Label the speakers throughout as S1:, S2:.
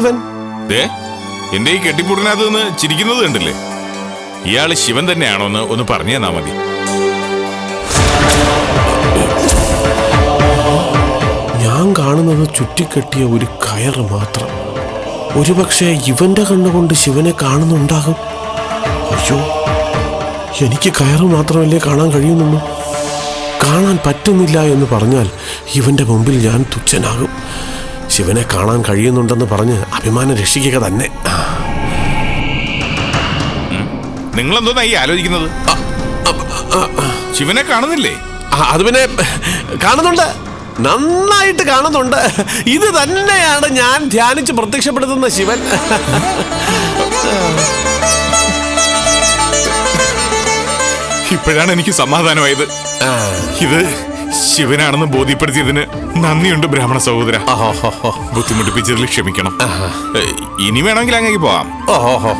S1: ശിവൻ?
S2: ദേ എന്റെ ഈ കെട്ടിപ്പൂടിനകത്ത് നിന്ന് ചിരിക്കുന്നത് കണ്ടില്ലേ? ഇയാൾ ശിവൻ തന്നെയാണോന്ന് ഒന്ന് പറഞ്ഞു തന്നാ മതി.
S1: ഞാൻ കാണുന്നത് ചുറ്റിക്കെട്ടിയ ഒരു കയർ മാത്രം. ഒരുപക്ഷെ ഇവന്റെ കണ്ണുകൊണ്ട് ശിവനെ കാണുന്നുണ്ടാകും. അയ്യോ എനിക്ക് കയറ് മാത്രമല്ലേ കാണാൻ കഴിയുന്നുള്ളൂ. കാണാൻ പറ്റുന്നില്ല എന്ന് പറഞ്ഞാൽ ഇവന്റെ മുമ്പിൽ ഞാൻ തുച്ഛനാകും. ശിവനെ കാണാൻ കഴിയുന്നുണ്ടെന്ന് പറഞ്ഞ് അഭിമാനം രക്ഷിക്കുക തന്നെ.
S2: നിങ്ങളെന്തോന്നാ ഈ ആലോചിക്കുന്നത്? ശിവനെ കാണുന്നില്ലേ?
S1: അത് പിന്നെ കാണുന്നുണ്ട്. നന്നായിട്ട് കാണുന്നുണ്ട്. ഇത് തന്നെയാണ് ഞാൻ ധ്യാനിച്ച് പ്രത്യക്ഷപ്പെടുത്തുന്ന ശിവൻ.
S2: ഇപ്പോഴാണ് എനിക്ക് സമാധാനമായത്. ഇത് ശിവനാണെന്ന് ബോധ്യപ്പെടുത്തിയതിന് നന്ദിയുണ്ട് ബ്രാഹ്മണ സഹോദര. ബുദ്ധിമുട്ടിപ്പിച്ചതിൽ ക്ഷമിക്കണം. ഇനി വേണമെങ്കിൽ അങ്ങേക്ക് പോവാം.
S1: ഓഹോഹോ.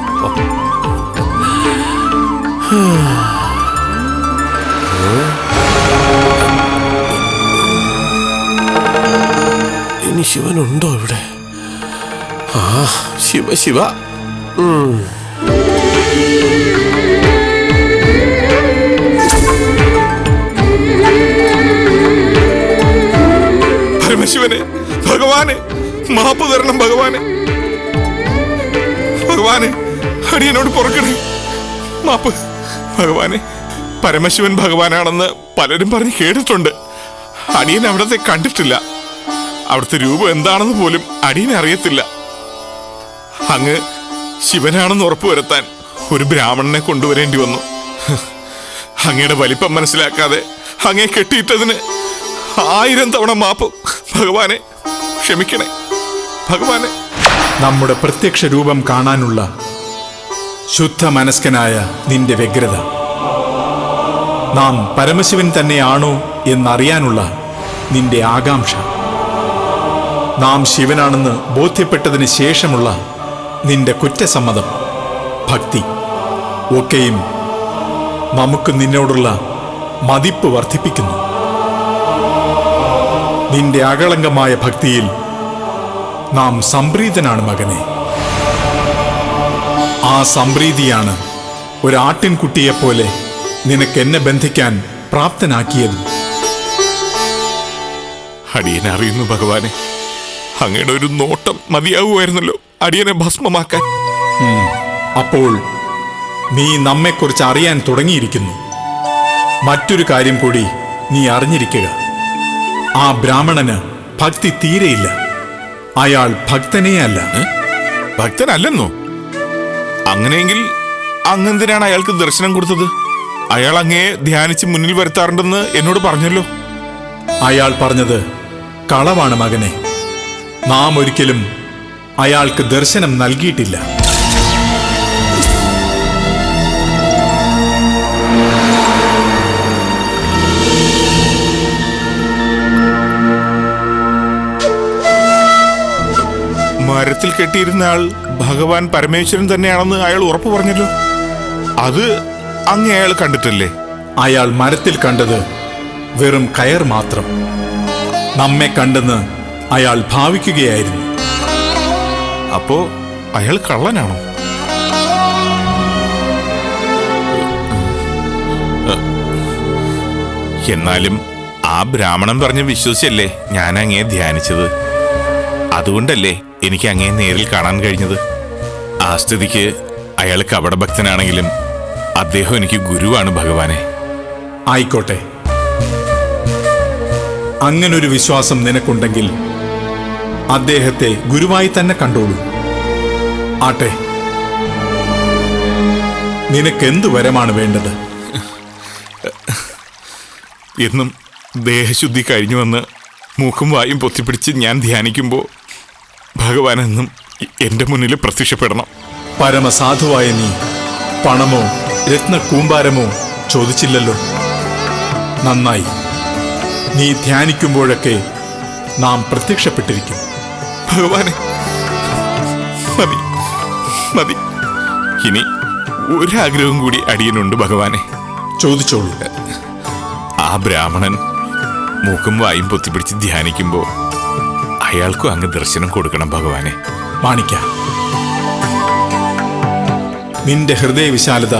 S1: ഇനി ശിവനുണ്ടോ ഇവിടെ? ആ ശിവ ശിവ.
S2: പരമശിവനെ ഭഗവാനെ മാപ്പ് തരണം ഭഗവാനെ. ഭഗവാനെ അടിയനോട് പുറക്കണേ. മാപ്പ് ഭഗവാനെ പരമശിവൻ ഭഗവാനാണെന്ന് പലരും പറഞ്ഞ് കേട്ടിട്ടുണ്ട്. അടിയൻ അവിടത്തെ കണ്ടിട്ടില്ല. അവിടുത്തെ രൂപം എന്താണെന്ന് പോലും അടിയനെ അറിയത്തില്ല. അങ്ങ് ശിവനാണെന്ന് ഉറപ്പുവരുത്താൻ ഒരു ബ്രാഹ്മണനെ കൊണ്ടുവരേണ്ടി വന്നു. അങ്ങയുടെ വലിപ്പം മനസ്സിലാക്കാതെ അങ്ങേ കെട്ടിയിട്ടതിന് ആയിരം തവണ മാപ്പ് ഭഗവാനെ ക്ഷമിക്കണേ. ഭഗവാനെ.
S3: നമ്മുടെ പ്രത്യക്ഷ രൂപം കാണാനുള്ള ശുദ്ധ മനസ്കനായ നിന്റെ വ്യഗ്രത. നാം പരമശിവൻ തന്നെയാണോ എന്നറിയാനുള്ള നിന്റെ ആകാംക്ഷ. നാം ശിവനാണെന്ന് ബോധ്യപ്പെട്ടതിന് ശേഷമുള്ള നിന്റെ കുറ്റസമ്മതം ഭക്തി ഒക്കെയും നമുക്ക് നിന്നോടുള്ള മതിപ്പ് വർദ്ധിപ്പിക്കുന്നു. നിന്റെ അകളങ്കമായ ഭക്തിയിൽ നാം സംപ്രീതനാണ് മകനെ. ആ സംപ്രീതിയാണ് ഒരാട്ടിൻകുട്ടിയെപ്പോലെ നിനക്ക് എന്നെ ബന്ധിക്കാൻ പ്രാപ്തനാക്കിയത്.
S2: അടിയനെ അറിയുന്നു ഭഗവാനെ. അങ്ങയുടെ ഒരു നോട്ടം മതിയാവുമായിരുന്നല്ലോ അടിയനെ ഭസ്മമാക്കാൻ.
S3: അപ്പോൾ നീ നമ്മെക്കുറിച്ച് അറിയാൻ തുടങ്ങിയിരിക്കുന്നു. മറ്റൊരു കാര്യം കൂടി നീ അറിഞ്ഞിരിക്കുക. ആ ബ്രാഹ്മണന് ഭക്തി തീരെയില്ല. അയാൾ ഭക്തനേ അല്ല.
S2: ഭക്തനല്ലെന്നോ? അങ്ങനെയെങ്കിൽ അങ്ങെന്തിനാണ് അയാൾക്ക് ദർശനം കൊടുത്തത്? അയാൾ അങ്ങേ ധ്യാനിച്ച് മുന്നിൽ വരുത്താറുണ്ടെന്ന് എന്നോട് പറഞ്ഞല്ലോ.
S3: അയാൾ പറഞ്ഞത് കളവാണ് മകനെ. നാം ഒരിക്കലും അയാൾക്ക് ദർശനം നൽകിയിട്ടില്ല.
S2: മരത്തിൽ കെട്ടിയിരുന്ന ആൾ ഭഗവാൻ പരമേശ്വരൻ തന്നെയാണെന്ന് അയാൾ ഉറപ്പു പറഞ്ഞല്ലോ. അത് അങ്ങ് അയാൾ കണ്ടിട്ടല്ലേ?
S3: അയാൾ മരത്തിൽ കണ്ടത് വെറും കയർ മാത്രം. നമ്മെ കണ്ടെന്ന് അയാൾ ഭാവിക്കുകയായിരുന്നു.
S2: അപ്പോ അയാൾ കള്ളനാണോ? എന്നാലും ആ ബ്രാഹ്മണൻ പറഞ്ഞ് വിശ്വസിച്ചല്ലേ ഞാൻ അങ്ങയെ ധ്യാനിച്ചത്? അതുകൊണ്ടല്ലേ എനിക്ക് അങ്ങേ നേരിൽ കാണാൻ കഴിഞ്ഞത്. ആ സ്ഥിതിക്ക് അയാൾ കപടഭക്തനാണെങ്കിലും അദ്ദേഹം എനിക്ക് ഗുരുവാണ് ഭഗവാനെ.
S3: ആയിക്കോട്ടെ. അങ്ങനൊരു വിശ്വാസം നിനക്കുണ്ടെങ്കിൽ അദ്ദേഹത്തെ ഗുരുവായി തന്നെ കണ്ടോളൂ. ആട്ടെ. നിനക്കെന്ത് വരമാണ് വേണ്ടത്?
S2: എന്നും ദേഹശുദ്ധി കഴിഞ്ഞു വന്ന് മൂക്കും വായും പൊത്തിപ്പിടിച്ച് ഞാൻ ധ്യാനിക്കുമ്പോൾ ഭഗവാൻ എന്നും എന്റെ മുന്നിൽ പ്രത്യക്ഷപ്പെടണം.
S3: പരമസാധുവായ നീ പണമോ രത്നക്കൂമ്പാരമോ ചോദിച്ചില്ലല്ലോ. നന്നായി. നീ ധ്യാനിക്കുമ്പോഴൊക്കെ നാം പ്രത്യക്ഷപ്പെട്ടിരിക്കും.
S2: ഭഗവാനെ മതി മതി. ഇനി ഒരാഗ്രഹം കൂടി അടിയനുണ്ട് ഭഗവാനെ.
S3: ചോദിച്ചോളൂ.
S2: ആ ബ്രാഹ്മണൻ മൂക്കും വായും പൊത്തിപ്പിടിച്ച് ധ്യാനിക്കുമ്പോൾ അയാൾക്കും അങ്ങ് ദർശനം കൊടുക്കണം ഭഗവാനെ.
S3: മാണിക്ക നിന്റെ ഹൃദയവിശാലത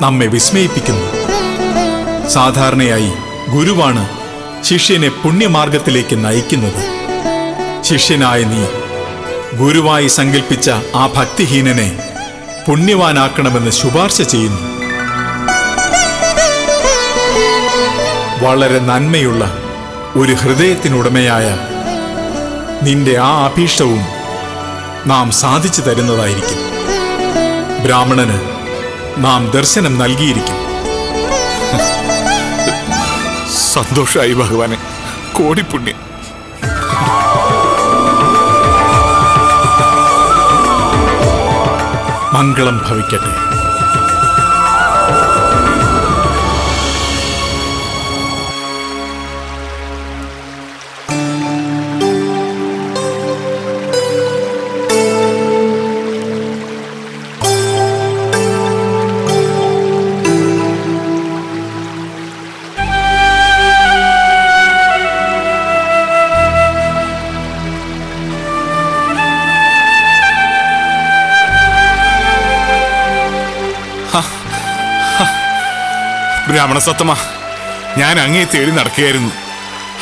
S3: നമ്മെ വിസ്മയിപ്പിക്കുന്നു. സാധാരണയായി ഗുരുവാണ് ശിഷ്യനെ പുണ്യമാർഗത്തിലേക്ക് നയിക്കുന്നത്. ശിഷ്യനായ നീ ഗുരുവായി സങ്കല്പിച്ച ആ ഭക്തിഹീനനെ പുണ്യവാനാക്കണമെന്ന് ശുപാർശ ചെയ്യുന്നു. വളരെ നന്മയുള്ള ഒരു ഹൃദയത്തിനുടമയായ നിന്റെ ആ അഭീഷ്ടവും നാം സാധിച്ചു തരുന്നതായിരിക്കും. ബ്രാഹ്മണന് നാം ദർശനം നൽകിയിരിക്കും.
S2: സന്തോഷമായി ഭഗവാനെ. കോടിപ്പുണ്യം
S3: മംഗളം ഭവിക്കട്ടെ.
S2: ബ്രാഹ്മണ സത്തമ ഞാൻ അങ്ങേ തേടി നടക്കുകയായിരുന്നു.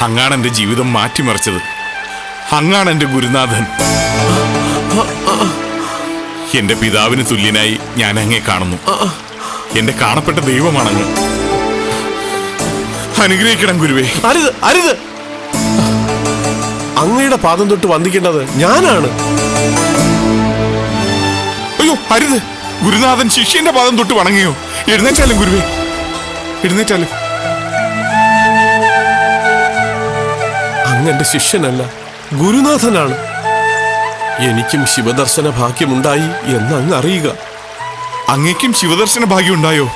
S2: അങ്ങാണ് എന്റെ ജീവിതം മാറ്റിമറിച്ചത്. അങ്ങാണ് എന്റെ ഗുരുനാഥൻ. എന്റെ പിതാവിന് തുല്യനായി ഞാൻ അങ്ങേ കാണുന്നു. എന്റെ കാണപ്പെട്ട ദൈവമാണങ്ങ്. അനുഗ്രഹിക്കണം ഗുരുവേ.
S1: അരുത് അരുത്. അങ്ങയുടെ പാദം തൊട്ട് വന്ദിക്കേണ്ടത് ഞാനാണ്.
S2: അയ്യോ അരുത്. ഗുരുനാഥൻ ശിഷ്യന്റെ പാദം തൊട്ട് വണങ്ങിയോ? എഴുന്നേറ്റാലും ഗുരുവേ. എഴുന്നേറ്റാലും.
S1: അങ്ങ് എന്റെ ശിഷ്യനല്ല ഗുരുനാഥനാണ്. എനിക്കും ശിവദർശന ഭാഗ്യമുണ്ടായി എന്ന് അങ്ങ് അറിയുക.
S2: അങ്ങേക്കും ശിവദർശന ഭാഗ്യം ഉണ്ടായോ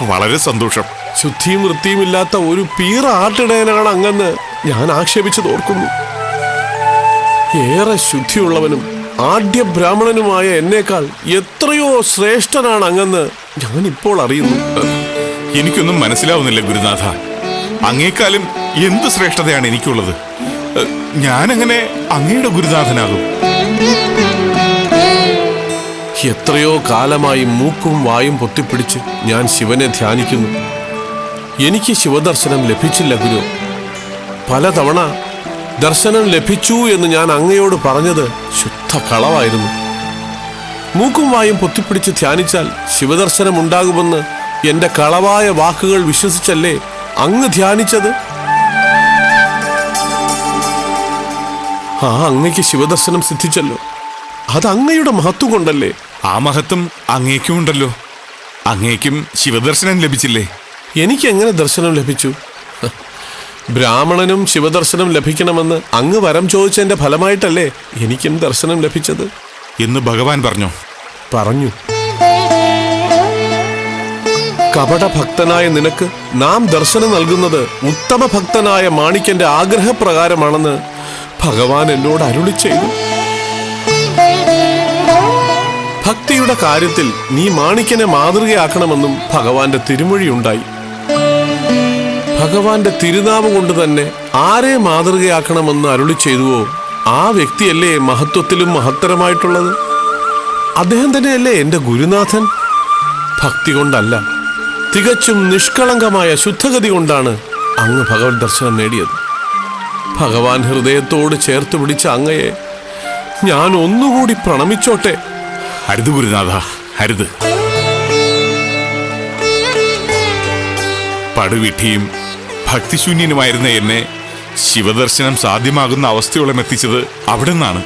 S2: വളരെ സന്തോഷം.
S1: ശുദ്ധിയും വൃത്തിയും ഇല്ലാത്ത ഒരു പീറ ആട്ടിടയനാണ് അങ്ങെന്ന് ഞാൻ ആക്ഷേപിച്ചു ഓർക്കുന്നു. ഏറെ ശുദ്ധിയുള്ളവനും ആദ്യ ബ്രാഹ്മണനുമായ എന്നേക്കാൾ എത്രയോ ശ്രേഷ്ഠനാണ് അങ്ങെന്ന് ഞാൻ ഇപ്പോൾ അറിയുന്നു.
S2: എനിക്കൊന്നും മനസ്സിലാവുന്നില്ല ഗുരുനാഥ. അങ്ങേക്കാലും എന്ത് ശ്രേഷ്ഠതയാണ് എനിക്കുള്ളത്? ഞാനങ്ങനെ ഞാനെങ്ങനെ അങ്ങയുടെ ഗുരുനാഥനാകും.
S1: എത്രയോ കാലമായി മൂക്കും വായും പൊത്തിപ്പിടിച്ച് ഞാൻ ശിവനെ ധ്യാനിക്കുന്നു. എനിക്ക് ശിവദർശനം ലഭിച്ചില്ല ഗുരു. പലതവണ ദർശനം ലഭിച്ചു എന്ന് ഞാൻ അങ്ങയോട് പറഞ്ഞത് ശുദ്ധ കളവായിരുന്നു. മൂക്കും വായും പൊത്തിപ്പിടിച്ച് ധ്യാനിച്ചാൽ ശിവദർശനം ഉണ്ടാകുമെന്ന് എന്റെ കളവായ വാക്കുകൾ വിശ്വസിച്ചല്ലേ അങ്ങ് ധ്യാനിച്ചത്? ആ അങ്ങയ്ക്ക് ശിവദർശനം സിദ്ധിച്ചല്ലോ. അത് അങ്ങയുടെ മഹത്വം കൊണ്ടല്ലേ?
S2: ആ മഹത്വം അങ്ങേക്കും ഉണ്ടല്ലോ. അങ്ങേക്കും ശിവദർശനം ലഭിച്ചില്ലേ?
S1: എനിക്ക് എങ്ങനെ ദർശനം ലഭിച്ചു? ബ്രാഹ്മണനും ശിവദർശനം ലഭിക്കണമെന്ന് അങ്ങ് വരം ചോദിച്ചതിന്റെ ഫലമായിട്ടല്ലേ എനിക്കും ദർശനം ലഭിച്ചത്?
S2: എന്ന് ഭഗവാൻ പറഞ്ഞു.
S1: പറഞ്ഞു. കപടഭക്തനായ നിനക്ക് നാം ദർശനം നൽകുന്നത് ഉത്തമ ഭക്തനായ മാണിക്കന്റെ ആഗ്രഹപ്രകാരമാണെന്ന് ഭഗവാൻ എന്നോട് അരുളി ചെയ്തു. ഭക്തിയുടെ കാര്യത്തിൽ നീ മാണിക്കനെ മാതൃകയാക്കണമെന്നും ഭഗവാന്റെ തിരുമൊഴിയുണ്ടായി ഭഗവാന്റെ തിരുനാമം കൊണ്ട് തന്നെ ആരെ മാതൃകയാക്കണമെന്ന് അരുളി ചെയ്തുവോ? ആ വ്യക്തിയല്ലേ മഹത്വത്തിലും മഹത്തരമായിട്ടുള്ളത്? അദ്ദേഹം തന്നെയല്ലേ എന്റെ ഗുരുനാഥൻ? ഭക്തി കൊണ്ടല്ല തികച്ചും നിഷ്കളങ്കമായ ശുദ്ധഗതി കൊണ്ടാണ് അങ്ങ് ഭഗവത് ദർശനം നേടിയത്. ഭഗവാൻ ഹൃദയത്തോട് ചേർത്ത് പിടിച്ച അങ്ങയെ ഞാൻ ഒന്നുകൂടി പ്രണമിച്ചോട്ടെ?
S2: ഹരിത് ഗുരുനാഥ ഹരിത്. പടുവിട്ടിയും ഭക്തിശൂന്യനുമായിരുന്ന എന്നെ ശിവദർശനം സാധ്യമാകുന്ന അവസ്ഥയോളം എത്തിച്ചത് അവിടെ നിന്നാണ്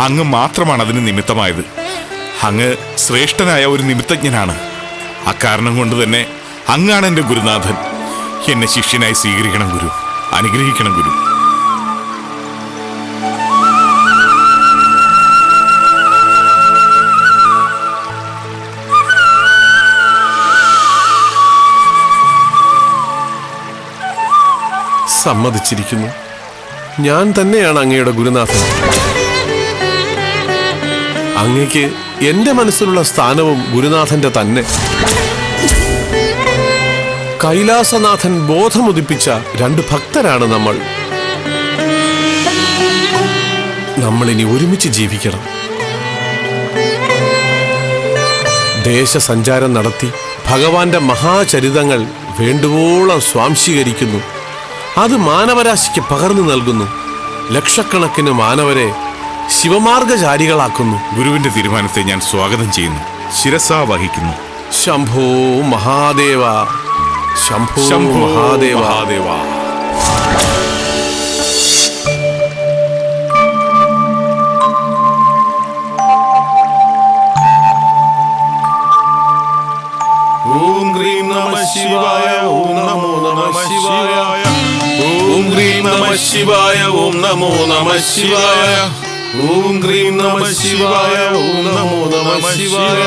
S2: അങ്ങ് മാത്രമാണ് അതിന് നിമിത്തമായത്. അങ്ങ് ശ്രേഷ്ഠനായ ഒരു നിമിത്തജ്ഞനാണ്. അക്കാരണം കൊണ്ട് തന്നെ അങ്ങാണ് എന്റെ ഗുരുനാഥൻ. എന്നെ ശിഷ്യനായി സ്വീകരിക്കണം ഗുരു. അനുഗ്രഹിക്കണം ഗുരു.
S1: സമ്മതിച്ചിരിക്കുന്നു. ഞാൻ തന്നെയാണ് അങ്ങയുടെ ഗുരുനാഥൻ. അങ്ങയ്ക്ക് എന്റെ മനസ്സിലുള്ള സ്ഥാനവും ഗുരുനാഥന്റെ തന്നെ. കൈലാസനാഥൻ ബോധമുദിപ്പിച്ച രണ്ട് ഭക്തരാണ് നമ്മൾ. നമ്മൾ ഇനി ഒരുമിച്ച് ജീവിക്കണം. ദേശസഞ്ചാരം നടത്തി ഭഗവാന്റെ മഹാചരിതങ്ങൾ വേണ്ടുവോളം സ്വാംശീകരിക്കുന്നു. അത് മാനവരാശിക്ക് പകർന്നു നൽകുന്നു. ലക്ഷക്കണക്കിന് മാനവരെ ശിവമാർഗചാരികളാക്കുന്നു.
S2: ഗുരുവിന്റെ തീരുമാനത്തെ ഞാൻ സ്വാഗതം ചെയ്യുന്നു. ശിരസാ വഹിക്കുന്നു.
S1: ശംഭോ മഹാദേവ ശംഭോ മഹാദേവ.
S2: മഹാദേവ. ഓം ക്രീം നമ ശിവായ ഓം നമോ നമ ശിവായ. ഓം ഹ്രീം നമ ശിവായ ഓം നമോ നമ ശിവായ ഓം ക്രീം നമ ശിവായ ഓം നമോ നമ ശിവായ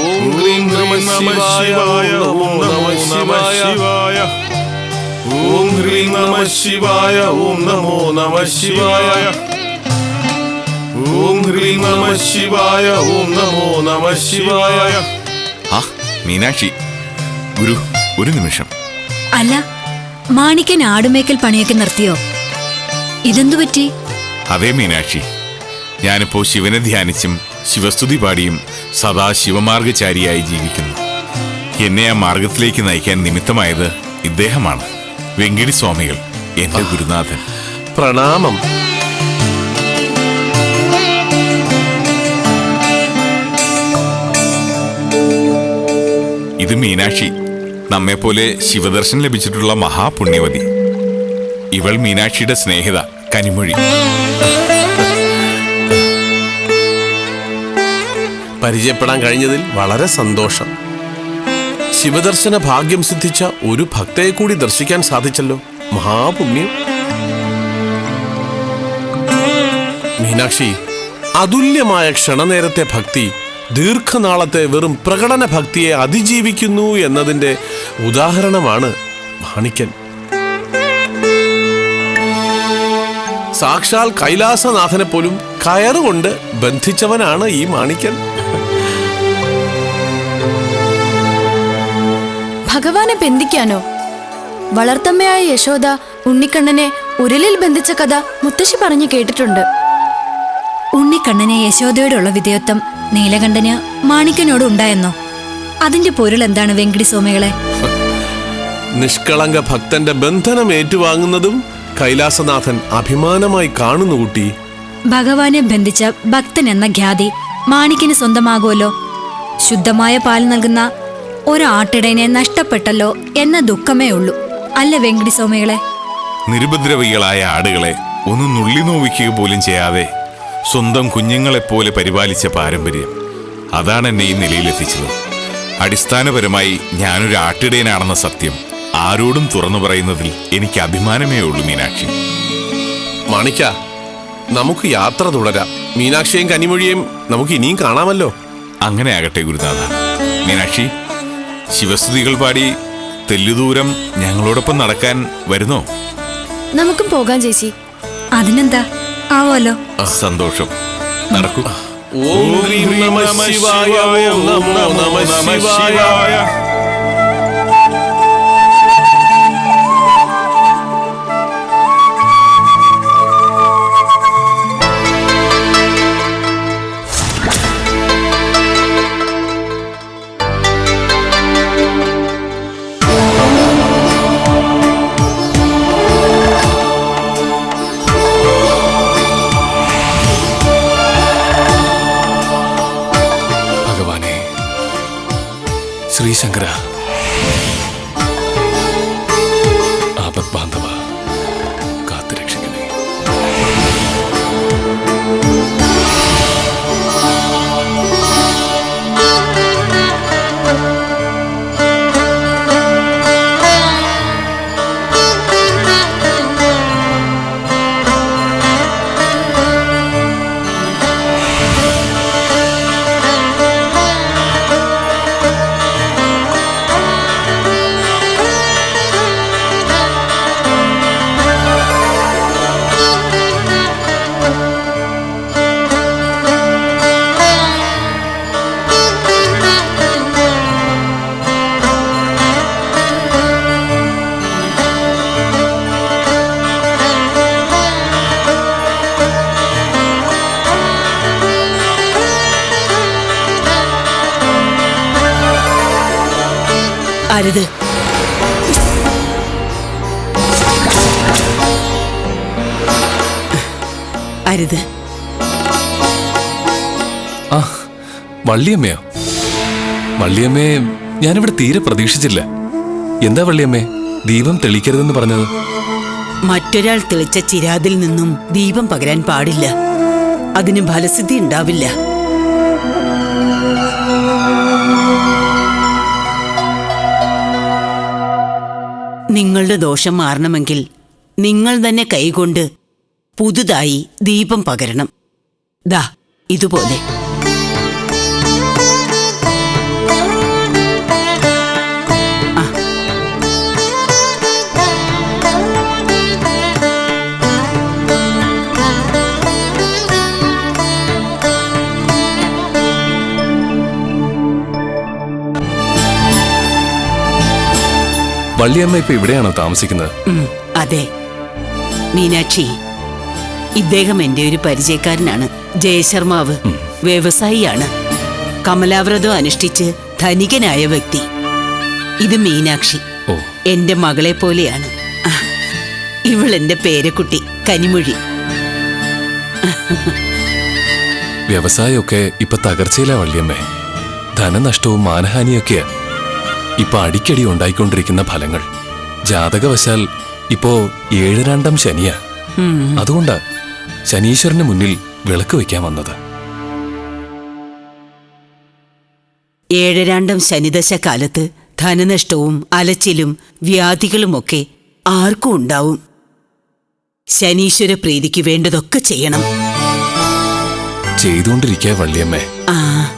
S2: ഓം ക്രീം നമ ശിവായ ഓം നമോ നമ ശിവായ ഓം ക്രീം നമ ശിവായ ഓം നമോ നമ ശിവായ ഓം ഹ്രീം നമ ശിവായ ഓം നമോ നമ ശിവായ ആ മീനാക്ഷി ഗുരു ഒരു നിമിഷം.
S4: അല്ല മാണിക്കൻ ആടുമേക്കൽ പണിയൊക്കെ നിർത്തിയോ? ഇതെന്തു പറ്റി?
S2: അതേ മീനാക്ഷി ഞാനിപ്പോ ശിവനെ ധ്യാനിച്ചും ശിവസ്തുതി പാടിയും സദാ ശിവമാർഗചാരിയായി ജീവിക്കുന്നു. എന്നെ ആ മാർഗത്തിലേക്ക് നയിക്കാൻ നിമിത്തമായത് ഇദ്ദേഹമാണ്. വെങ്കിടി സ്വാമികൾ എന്റെ ഗുരുനാഥൻ.
S1: പ്രണാമം.
S2: ഇത് മീനാക്ഷി നമ്മെപ്പോലെ ശിവദർശനം ലഭിച്ചിട്ടുള്ള മഹാപുണ്യവതി. ഇവൾ മീനാക്ഷിയുടെ സ്നേഹിത കനിമൊഴി.
S1: പരിചയപ്പെടാൻ കഴിഞ്ഞതിൽ വളരെ സന്തോഷം. ശിവദർശന ഭാഗ്യം സിദ്ധിച്ച ഒരു ഭക്തയെ കൂടി ദർശിക്കാൻ സാധിച്ചല്ലോ. മഹാപുണ്യം. മീനാക്ഷി അതുല്യമായ ക്ഷണനേരത്തെ ഭക്തി ദീർഘനാളത്തെ വെറും പ്രകടന ഭക്തിയെ അതിജീവിക്കുന്നു എന്നതിന്റെ ഉദാഹരണമാണ് മാണിക്കൻ സാക്ഷാൽ കൈലാസനാഥനെ പോലും കയറുകൊണ്ട് ബന്ധിച്ചവനാണ് ഈ മാണിക്കൻ
S5: ഭഗവാനെ ബന്ധിക്കാനോ? വളർത്തമ്മയായ യശോദ ഉണ്ണിക്കണ്ണനെ ഉരലിൽ ബന്ധിച്ച കഥ മുത്തശ്ശി പറഞ്ഞു കേട്ടിട്ടുണ്ട്.
S4: ഉണ്ണിക്കണ്ണനെ യശോദയോടുള്ള വിധേയത്വം നീലകണ്ഠന് മാണിക്കനോട് ഉണ്ടായെന്നോ? അതിന്റെ പൊരുൾ എന്താണ് വെങ്കിടി സ്വാമികളെ
S1: നിഷ്കളങ്ക ഭക്തന്റെ ബന്ധനം ഏറ്റുവാങ്ങുന്നതും കൈലാസനാഥൻ അഭിമാനമായി കാണുന്നു കുട്ടി.
S4: ഭഗവാനെ ബന്ധിച്ച ഭക്തൻ എന്ന ഖ്യാതി മാണിക്കിന് സ്വന്തമാകുമല്ലോ. ശുദ്ധമായ പാൽ നൽകുന്ന ഒരാട്ടിടനെ നഷ്ടപ്പെട്ടല്ലോ എന്ന ദുഃഖമേ ഉള്ളൂ. അല്ല വെങ്കിടി സ്വാമികളെ
S2: നിരുപദ്രവികളായ ആടുകളെ ഒന്ന് നുള്ളി നോവിക്കുക പോലും ചെയ്യാതെ സ്വന്തം കുഞ്ഞുങ്ങളെപ്പോലെ പരിപാലിച്ച പാരമ്പര്യം അതാണ് എന്നെ ഈ നിലയിലെത്തിച്ചത്. അടിസ്ഥാനപരമായി ഞാനൊരു ആട്ടിടയനാണെന്ന സത്യം ആരോടും തുറന്നു പറയുന്നതിൽ എനിക്ക് അഭിമാനമേ ഉള്ളൂ മീനാക്ഷി.
S1: മാണിക്ക നമുക്ക് യാത്ര തുടരാം. മീനാക്ഷിയും കനിമൊഴിയെയും നമുക്ക് ഇനിയും കാണാമല്ലോ.
S2: അങ്ങനെ ആകട്ടെ ഗുരുനാഥ. മീനാക്ഷി ശിവസ്തുതികൾ പാടി തെല്ലുദൂരം ഞങ്ങളോടൊപ്പം നടക്കാൻ വരുന്നോ?
S5: നമുക്കും പോകാം ചേച്ചി.
S4: അതിനെന്താ? ആവോലോ
S2: സന്തോഷം. നടക്കൂ.
S1: ഓം നമ നമഃ ശിവായ ഓം നമോ നമ ശിവായ.
S6: ആ വള്ളിയമ്മയോ? വള്ളിയമ്മയെ ഞാനിവിടെ തീരെ പ്രതീക്ഷിച്ചില്ല. എന്താ വള്ളിയമ്മേ ദീപം തെളിക്കരുതെന്ന് പറഞ്ഞത്?
S7: മറ്റൊരാൾ തെളിച്ച ചിരാതിൽ നിന്നും ദീപം പകരാൻ പാടില്ല. അതിന് ഫലസിദ്ധി ഉണ്ടാവില്ല. നിങ്ങളുടെ ദോഷം മാറണമെങ്കിൽ നിങ്ങൾ തന്നെ കൈകൊണ്ട് പുതുതായി ദീപം പകരണം. ദാ ഇതുപോലെ.
S6: വള്ളിയമ്മ ഇപ്പൊ ഇവിടെയാണോ താമസിക്കുന്നത്?
S7: അതെ. മീനാക്ഷി ഇദ്ദേഹം എന്റെ ഒരു പരിചയക്കാരനാണ്. ജയശർമാവ് വ്യവസായിയാണ്. കമലാവ്രതം അനുഷ്ഠിച്ച് ധനികനായ വ്യക്തി. ഇത് മീനാക്ഷി. എന്റെ മകളെ പോലെയാണ്. ഇവൾ എന്റെ പേരക്കുട്ടി കനിമൊഴി.
S6: വ്യവസായമൊക്കെ ഇപ്പൊ തകർച്ചയിലാ വള്ളിയമ്മേ. ധനനഷ്ടവും മാനഹാനിയൊക്കെ ഇപ്പൊ അടിക്കടി ഉണ്ടായിക്കൊണ്ടിരിക്കുന്ന ഫലങ്ങൾ. ജാതകവശാൽ ഇപ്പോ ഏഴ് രണ്ടം ശനിയാ. അതുകൊണ്ടാ ശനീശ്വരന് മുന്നിൽ വിളക്ക് വയ്ക്കാൻ വന്നത്.
S7: ഏഴരാണ്ടം ശനിദശ കാലത്ത് ധനനഷ്ടവും അലച്ചിലും വ്യാധികളുമൊക്കെ ആർക്കും ഉണ്ടാവും. ശനീശ്വര പ്രീതിക്ക് വേണ്ടതൊക്കെ ചെയ്യണം.
S6: ചെയ്തുകൊണ്ടിരിക്കുക വള്ളിയമ്മേ.
S7: ആ.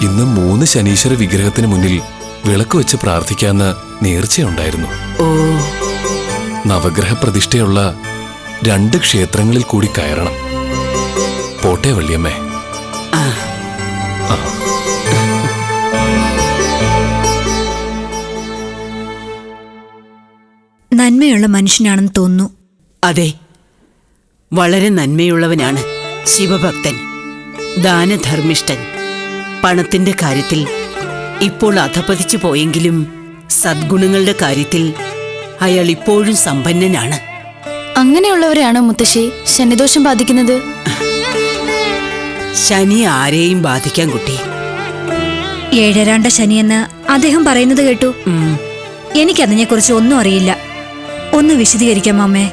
S6: ഇന്ന് മൂന്ന് ശനീശ്വര വിഗ്രഹത്തിന് മുന്നിൽ വിളക്ക് വെച്ച് പ്രാർത്ഥിക്കാന്ന് നേർച്ചയുണ്ടായിരുന്നു.
S7: ഓ.
S6: നവഗ്രഹ പ്രതിഷ്ഠയുള്ള രണ്ട് ക്ഷേത്രങ്ങളിൽ കൂടി കയറണം. പോട്ടെ വള്ളിയമ്മേ.
S7: ആ.
S4: നന്മയുള്ള മനുഷ്യനാണെന്ന് തോന്നുന്നു.
S7: അതെ. വളരെ നന്മയുള്ളവനാണ് ശിവഭക്തൻ ദാനധർമ്മിഷ്ഠൻ. പണത്തിന്റെ കാര്യത്തിൽ ഇപ്പോൾ അധപതിച്ചു പോയെങ്കിലും സദ്ഗുണങ്ങളുടെ കാര്യത്തിൽ അയാൾ ഇപ്പോഴും സമ്പന്നനാണ്.
S5: അങ്ങനെയുള്ളവരെയാണോ മുത്തശ്ശി ശനിദോഷം ബാധിക്കുന്നത്?
S7: ശനി ആരെയും ബാധിക്കാൻ കുട്ടി.
S4: ഏഴരാണ്ട ശനിയെന്ന് അദ്ദേഹം പറയുന്നത് കേട്ടു.
S7: എനിക്കതിനെ
S4: കുറിച്ച് ഒന്നും അറിയില്ല. ഒന്ന് വിശദീകരിക്കാം അമ്മേ.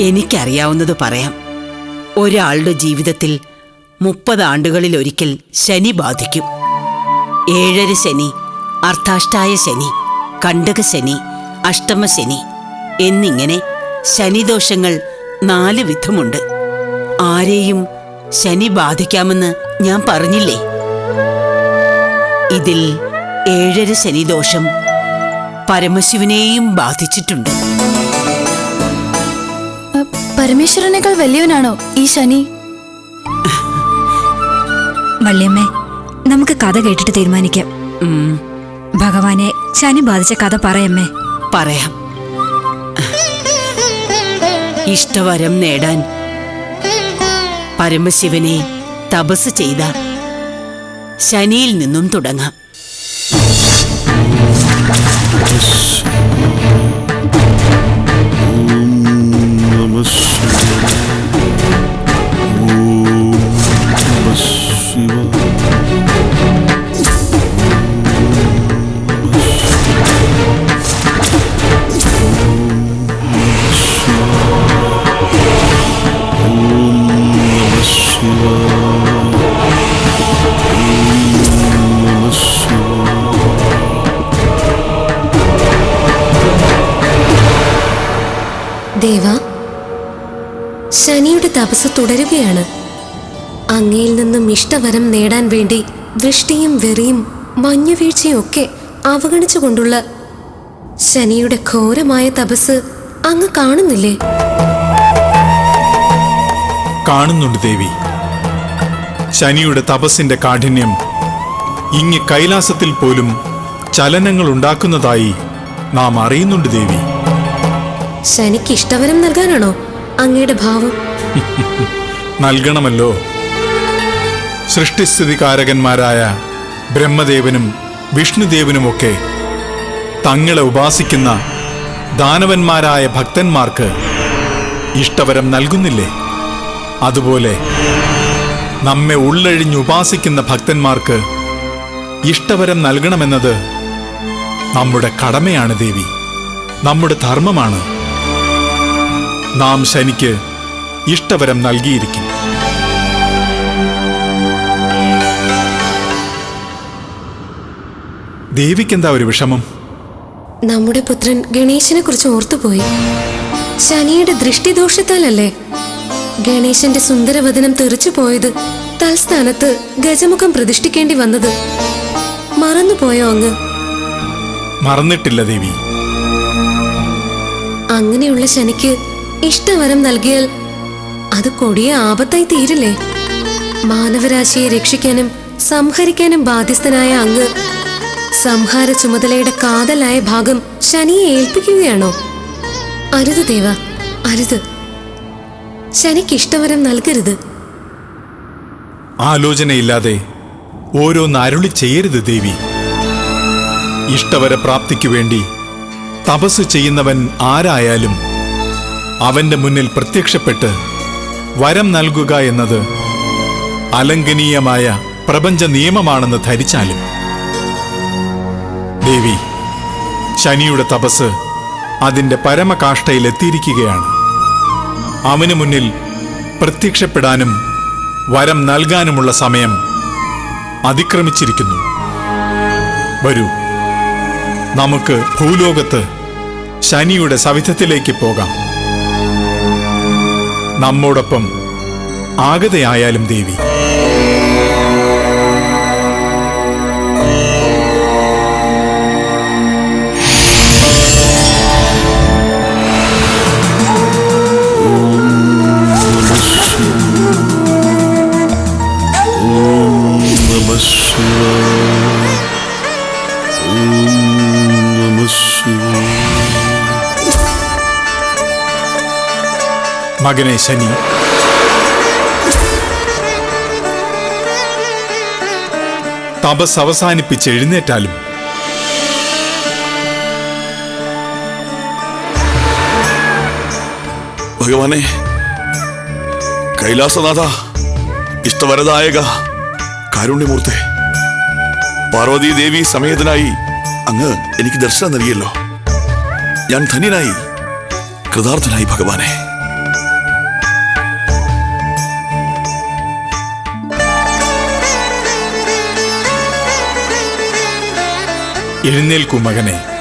S7: എനിക്കറിയാവുന്നത് പറയാം. ഒരാളുടെ ജീവിതത്തിൽ മുപ്പത് ആണ്ടുകളിൽ ഒരിക്കൽ ശനി ബാധിക്കും. ഏഴര ശനി അർത്ഥാഷ്ടായ ശനി കണ്ടക ശനി അഷ്ടമ ശനി എന്നിങ്ങനെ ശനിദോഷങ്ങൾ നാല് വിധമുണ്ട്. ആരെയും ശനി ബാധിക്കാമെന്ന് ഞാൻ പറഞ്ഞില്ലേ? ഇതിൽ ഏഴര ശനിദോഷം പരമശിവനെയും ബാധിച്ചിട്ടുണ്ട്.
S5: അ, പരമേശ്വരനേക്കാൾ വലിയവനാണോ ഈ ശനി?
S4: വള്ളിയമ്മേ നമുക്ക് കഥ കേട്ടിട്ട് തീരുമാനിക്കാം. ഭഗവാനെ ശനി ബാധിച്ച കഥ പറയമ്മേ.
S7: പറയാം. ഇഷ്ടവരം നേടാൻ പരമശിവനെ തപസ് ചെയ്ത ശനിയിൽ നിന്നും തുടങ്ങാം.
S1: നമ
S8: തപസ് തുടരുകയാണ്. അങ്ങയിൽ നിന്നും ഇഷ്ടവരം നേടാൻ വേണ്ടി വൃഷ്ടിയും വെറിയും മഞ്ഞുവീഴ്ചയും ഒക്കെ അവഗണിച്ചുകൊണ്ടുള്ള ശനിയുടെ ഘോരമായ തപസ് അങ്ങ് കാണുന്നില്ലേ?
S3: കാണുന്നുണ്ട് ദേവി. ശനിയുടെ തപസ്സിന്റെ കാഠിന്യം ഇങ്ങ് കൈലാസത്തിൽ പോലും ചലനങ്ങൾ ഉണ്ടാക്കുന്നതായി നാം അറിയുന്നുണ്ട് ദേവി.
S8: ശനിക്ക് ഇഷ്ടവരം നൽകാനാണോ അങ്ങയുടെ ഭാവം?
S3: നൽകണമല്ലോ. സൃഷ്ടിസ്ഥിതികാരകന്മാരായ ബ്രഹ്മദേവനും വിഷ്ണുദേവനുമൊക്കെ തങ്ങളെ ഉപാസിക്കുന്ന ദാനവന്മാരായ ഭക്തന്മാർക്ക് ഇഷ്ടവരം നൽകുന്നില്ലേ? അതുപോലെ നമ്മെ ഉള്ളഴിഞ്ഞ് ഉപാസിക്കുന്ന ഭക്തന്മാർക്ക് ഇഷ്ടവരം നൽകണമെന്നത് നമ്മുടെ കടമയാണ് ദേവി. നമ്മുടെ ധർമ്മമാണ്. നാം ശനിക്ക് ഇഷ്ടവരം നൽകിയിരിക്കും ദേവിക്കെന്താ ഒരു വിഷമം?
S8: നമ്മുടെ പുത്രൻ ഗണേശനെ കുറിച്ച് ഓർത്തുപോയി. ശനിയുടെ ദൃഷ്ടിദോഷത്താലല്ലേ? ഗണേശന്റെ സുന്ദരവദനം തെറിച്ചു പോയത് തൽസ്ഥാനത്ത് ഗജമുഖം പ്രതിഷ്ഠിക്കേണ്ടി വന്നത്. മറന്നുപോയോ അങ്ങ്?
S3: മറന്നിട്ടില്ല ദേവി.
S8: അങ്ങനെയുള്ള ശനിക്ക് ഇഷ്ടവരം നൽകിയാൽ അത് കൊടിയ ആപത്തായി തീരില്ലേ? മാനവരാശിയെ രക്ഷിക്കാനും സംഹരിക്കാനും ബാധ്യസ്ഥനായ അങ്ങ് സംഹാര ചുമതലയുടെ കാതലായ ഭാഗം ശനിയെ ഏൽപ്പിക്കുകയാണോ? അരുത് ദേവ അരുത്. ശനിക്ക് ഇഷ്ടവരം നൽകരുത്.
S3: ആലോചനയില്ലാതെ ഓരോന്ന് അരുളി ചെയ്യരുത് ദേവി. ഇഷ്ടവര പ്രാപ്തിക്കു വേണ്ടി തപസ് ചെയ്യുന്നവൻ ആരായാലും അവന്റെ മുന്നിൽ പ്രത്യക്ഷപ്പെട്ട് വരം നൽകുക എന്നത് അലംഘനീയമായ പ്രപഞ്ച നിയമമാണെന്ന് ധരിച്ചാലും. ദേവി ശനിയുടെ തപസ് അതിന്റെ പരമകാഷ്ഠയിലെത്തിയിരിക്കുകയാണ് അവന് മുന്നിൽ പ്രത്യക്ഷപ്പെടാനും വരം നൽകാനുമുള്ള സമയം അതിക്രമിച്ചിരിക്കുന്നു. വരൂ നമുക്ക് ഭൂലോകത്ത് ശനിയുടെ സവിധത്തിലേക്ക് പോകാം. നമ്മോടൊപ്പം ആഗതയായാലും ദേവി.
S1: നമ
S3: മകനെ ശനി. തപസ് അവസാനിപ്പിച്ച് എഴുന്നേറ്റാലും
S9: ഭഗവാനെ കൈലാസനാഥ ഇഷ്ടവരദായക കാരുണ്യമൂർത്തെ പാർവതി ദേവി സമേതനായി അങ്ങ് എനിക്ക് ദർശനം നൽകിയല്ലോ. ഞാൻ ധന്യനായി കൃതാർത്ഥനായി ഭഗവാനെ.
S3: എഴുന്നേൽക്കൂ മകനെ.